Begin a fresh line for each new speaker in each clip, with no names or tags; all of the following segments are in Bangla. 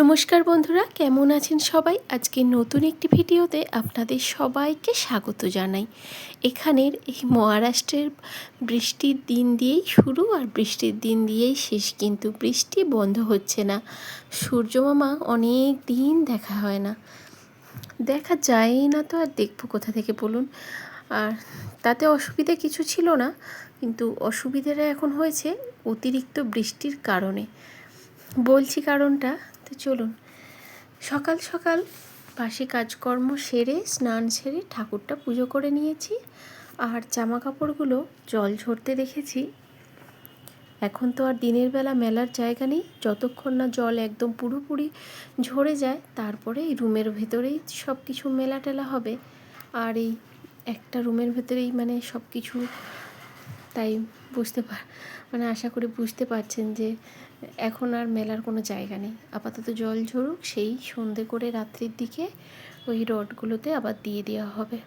নমস্কার বন্ধুরা, কেমন আছেন সবাই? আজকে নতুন একটি ভিডিওতে আপনাদের সবাইকে স্বাগত জানাই। এখানের এই মহারাষ্ট্রের বৃষ্টির দিন দিয়েই শুরু আর বৃষ্টির দিন দিয়েই শেষ, কিন্তু বৃষ্টি বন্ধ হচ্ছে না। সূর্যমামা অনেক দিন দেখা হয় না। দেখা যায়ই না তো, আর দেখব কোথা থেকে বলুন। আর তাতে অসুবিধা কিছু ছিল না, কিন্তু অসুবিধাটা এখন হয়েছে অতিরিক্ত বৃষ্টির কারণে। বলছি কারণটা তো চলুন। সকাল সকাল বাসি কাজকর্ম সেরে, স্নান সেরে ঠাকুরটা পুজো করে নিয়েছি। আর জামা কাপড়গুলো জল ঝরতে রেখেছি এখন তো আর দিনের বেলা মেলার জায়গা নেই। যতক্ষণ না জল একদম পুরোপুরি ঝরে যায়, তারপরে এই রুমের ভেতরেই সব কিছু মেলা টেলা হবে। আর এই একটা রুমের ভেতরেই মানে সব কিছু তাই বুঝতে পার মানে আশা করি বুঝতে পারছেন যে এখন আর মেলার কোনো জায়গা নেই। আপাতত জল ঝরুক, সেই সন্ধে করে রাত্রির দিকে ওই রডগুলোতে আবার দিয়ে দেওয়া হবে।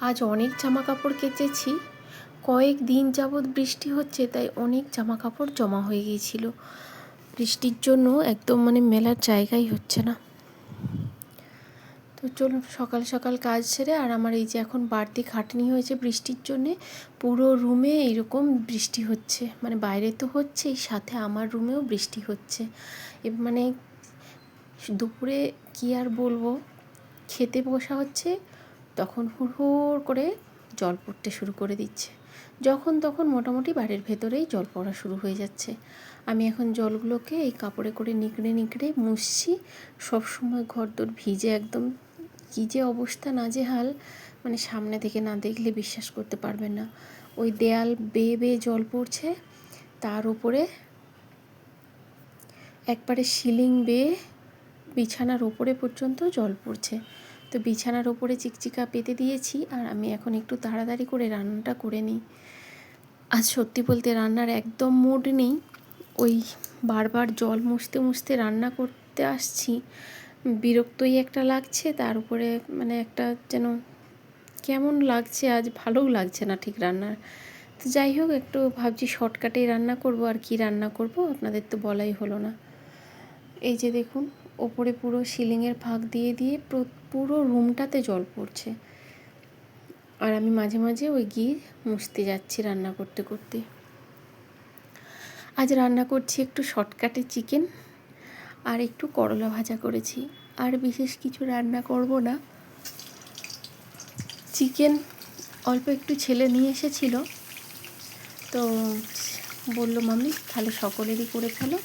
আজ অনেক জামা কাপড় কেচেছি, কয়েক দিন যাবৎ বৃষ্টি হচ্ছে, তাই অনেক জামা কাপড় জমা হয়ে গিয়েছিল। বৃষ্টির জন্য একদম মানে মেলার জায়গাই হচ্ছে না। তো চলুন সকাল সকাল কাজ সেরে আর আমার এই যে এখন বাড়তি খাটনি হয়েছে বৃষ্টির জন্যে, পুরো রুমে এরকম বৃষ্টি হচ্ছে। মানে বাইরে তো হচ্ছেই, সাথে আমার রুমেও বৃষ্টি হচ্ছে। মানে দুপুরে কী আর বলব? খেতে বসা হচ্ছে, তখন হুড় করে জল পড়তে শুরু করে দিচ্ছে। যখন তখন মোটামুটি বাড়ির ভেতরেই জল পড়া শুরু হয়ে যাচ্ছে। আমি এখন জলগুলোকে এই কাপড়ে করে নিকড়ে নিকড়ে মুছছি, সবসময় ঘর দোর ভিজে একদম কী যে অবস্থা নাজেহাল মানে সামনে থেকে না দেখলে বিশ্বাস করতে পারবেন না। ওই দেয়াল বেয়ে বেয়ে জল পড়ছে, তার উপরে একবারে সিলিং বেয়ে বিছানার ওপরে পর্যন্ত জল পড়ছে। তো বিছানার ওপরে চিকচিকা পেতে দিয়েছি আর আমি এখন একটু তাড়াতাড়ি করে রান্নাটা করে নিই। আজ সত্যি বলতে রান্নার একদম মুড নেই। ওই বারবার জল মুছতে মুছতে রান্না করতে আসছি। বিরক্তই একটা লাগছে, তার উপরে মানে একটা যেন কেমন লাগছে, আজ ভালোও লাগছে না ঠিক রান্নার। তো যাই হোক, একটু ভাবছি শর্টকাটেই রান্না করব, আর কি রান্না করব, আপনাদের তো বলাই হলো না। এই যে দেখুন, ওপরে পুরো সিলিংয়ের ফাঁক দিয়ে দিয়ে পুরো রুমটাতে জল পড়ছে। আর আমি মাঝে মাঝে ওই গিয়ে মুছতে যাচ্ছি রান্না করতে করতে। আজ রান্না করছি একটু শর্টকাটে চিকেন। আর একটু করলা ভাজা করেছি। আর বিশেষ কিছু রান্না করব না। চিকেন অল্প একটু ছেলে নিয়ে এসেছিল। তো বলল, মাম্মি, তাহলে সকলেরই করে ফেলো।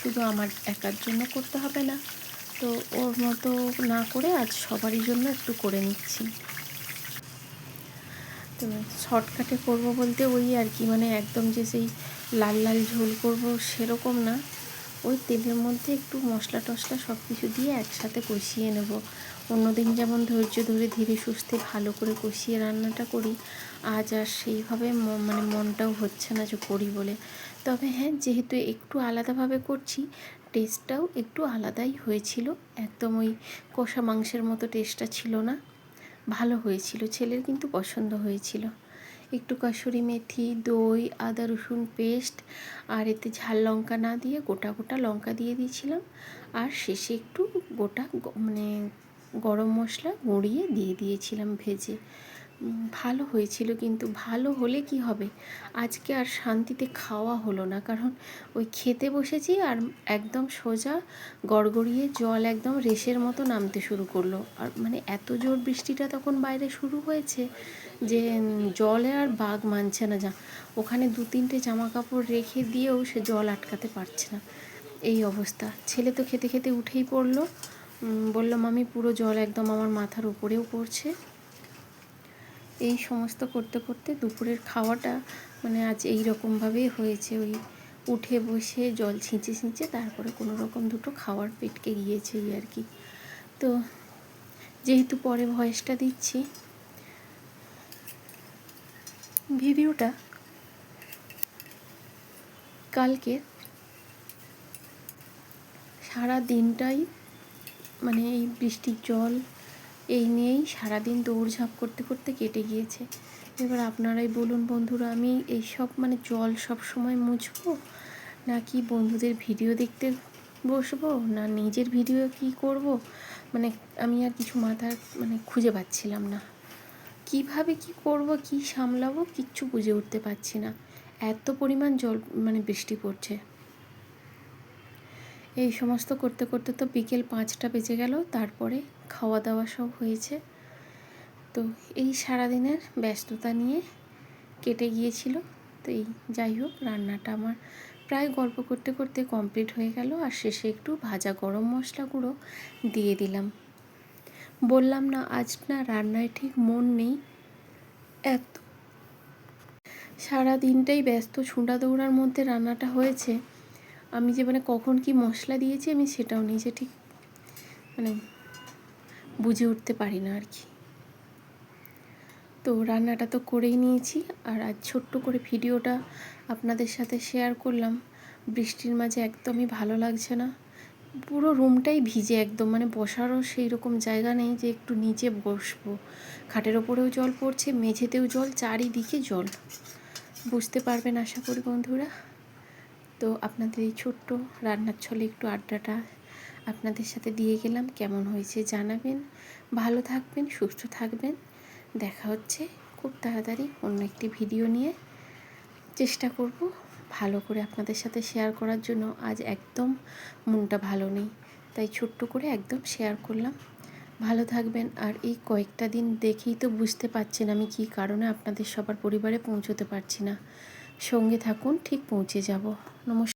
শুধু আমার একার জন্য করতে হবে না। তো ওর মতো না করে আজ সবারই জন্য একটু করে নিচ্ছি। তো শর্টকাটে করব বলতে ওই আর কি মানে একদম যে সেই লাল লাল ঝোল করব সেরকম না। ওই তেলের মধ্যে একটু মশলা টশলা সব কিছু দিয়ে একসাথে কষিয়ে নেব। অন্যদিন যেমন ধৈর্য ধরে ধীরে সুস্থে ভালো করে কষিয়ে রান্নাটা করি, আজ আর সেইভাবে মানে মনটাও হচ্ছে না যে করি বলে। তবে হ্যাঁ যেহেতু একটু আলাদাভাবে করছি টেস্টটাও একটু আলাদাই হয়েছিল। একদম ওই কষা মাংসের মতো টেস্টটা ছিল না। ভালো হয়েছিল, ছেলের কিন্তু পছন্দ হয়েছিল। একটু কাসুরি মেথি, দই, আদা, রসুন পেস্ট, আর এতে ঝাল লঙ্কা না দিয়ে গোটা গোটা লঙ্কা দিয়ে দিয়েছিলাম। আর শেষে একটু গোটা মানে গরম মশলা গুঁড়িয়ে দিয়ে দিয়েছিলাম ভেজে। ভালো হয়েছিল কিন্তু ভালো হলে কি হবে? আজকে আর শান্তিতে খাওয়া হলো না, কারণ ওই খেতে বসেছি আর একদম সোজা গড়গড়িয়ে জল একদম রেশের মতো নামতে শুরু করল। আর মানে এত জোর বৃষ্টিটা তখন বাইরে শুরু হয়েছে। যে জলে আর বাঘ মানছে না যা। ওখানে দু তিনটে জামা কাপড় রেখে দিয়েও সে জল আটকাতে পারছে না। এই অবস্থা। ছেলে তো খেতে খেতে উঠেই পড়ল। বলল আমি পুরো জল একদম আমার মাথার উপরেও পড়ছে। এই সমস্ত করতে করতে দুপুরের খাওয়াটা মানে আজ এই রকমভাবেই হয়েছে। ওই উঠে বসে জল ছিঁচে ছিঁচে তারপরে কোনো রকম দুটো খাওয়ার পেটকে গিয়েছে আর কি। তো, যেহেতু পরে ভয়েসটা দিচ্ছি ভিডিওটা কালকে সারা দিনটাই মানে এই বৃষ্টির জল এই নিয়েই সারাদিন দৌড়ঝাঁপ করতে করতে কেটে গিয়েছে। এবার আপনারাই বলুন বন্ধুরা, আমি এই সব মানে জল সব সময় মুছবো নাকি বন্ধুদের ভিডিও দেখতে বসবো না নিজের ভিডিও কি করব? মানে আমি আর কিছু মাথার মানে খুঁজে পাচ্ছিলাম না। কীভাবে কি করব, কি সামলাবো কিচ্ছু বুঝে উঠতে পারছি না। এত পরিমাণ জল মানে বৃষ্টি পড়ছে। এই সমস্ত করতে করতে তো বিকেল পাঁচটা বেজে গেল, তারপরে খাওয়া দাওয়া সব হয়েছে। তো এই সারাদিনের ব্যস্ততা নিয়ে কেটে গিয়েছিল। তো এই যাই হোক, রান্নাটা আমার প্রায় গল্প করতে করতে কমপ্লিট হয়ে গেল। আর শেষে একটু ভাজা গরম মশলা গুঁড়ো দিয়ে দিলাম। বললাম না, আজ না রান্নায় ঠিক মন নেই। এত। সারা দিনটাই ব্যস্ত, ছুঁড়া দৌড়ার মধ্যে রান্নাটা হয়েছে। আমি যে মানে কখন কি মশলা দিয়েছি আমি সেটাও নিজে ঠিক মানে বুঝে উঠতে পারি না আর কি। তো রান্নাটা তো করেই নিয়েছি, আর আজ ছোট্ট করে ভিডিওটা আপনাদের সাথে শেয়ার করলাম। বৃষ্টির মাঝে একদমই ভালো লাগছে না। পুরো রুমটাই ভিজে একদম মানে বসারও সেই রকম জায়গা নেই যে একটু নিচে বসবো। খাটের ওপরেও জল পড়ছে, মেঝেতেও জল, চারিদিকে জল। বুঝতে পারবেন আশা করি বন্ধুরা। তো আপনাদের এই ছোট্ট রান্নার ছলে একটু আড্ডাটা আপনাদের সাথে দিয়ে গেলাম। কেমন হয়েছে জানাবেন। ভালো থাকবেন, সুস্থ থাকবেন। দেখা হচ্ছে খুব তাড়াতাড়ি অন্য একটি ভিডিও নিয়ে। চেষ্টা করব ভালো করে আপনাদের সাথে শেয়ার করার জন্য আজ একদম মনটা ভালো নেই। তাই ছোট্ট করে একদম শেয়ার করলাম। ভালো থাকবেন। আর এই কয়েকটা দিন দেখেই তো বুঝতে পারছেন আমি কি কারণে আপনাদের সবার পরিবারে পৌঁছতে পারছি না। সঙ্গে থাকুন, ঠিক পৌঁছে যাব। নমস্কার।